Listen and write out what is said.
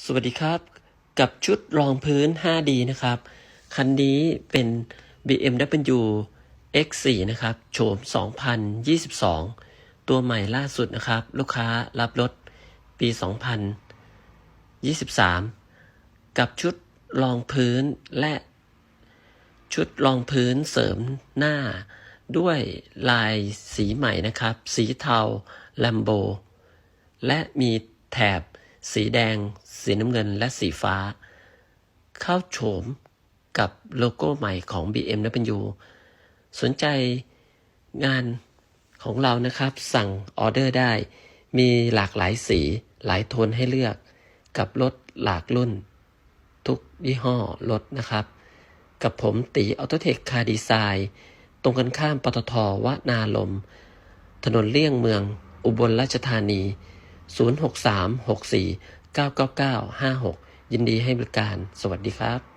สวัสดีครับ กับชุดรองพื้น 5D นะครับ คันนี้เป็น BMW X4 นะครับ โฉม 2022 ตัวใหม่ล่าสุดนะครับ ลูกค้ารับรถปี 2023 กับชุดรองพื้นและ ชุดรองพื้นเสริมหน้า ด้วยลายสีใหม่นะครับ สีเทาแลมโบ และมีแถบ สีแดง สีน้ำเงินและสีฟ้า เข้าโฉมกับโลโก้ใหม่ของ BMW สนใจงานของเรานะครับสั่งออเดอร์ได้ มีหลากหลายสีหลายโทนให้เลือกกับรถหลากรุ่น ทุกยี่ห้อรถนะครับ กับผมตีออโตเทคคาดีไซน์ตรงกันข้ามปตทวนาลม ถนนเลี่ยงเมือง อุบลราชธานี 06364 99956 ยินดีให้บริการ สวัสดีครับ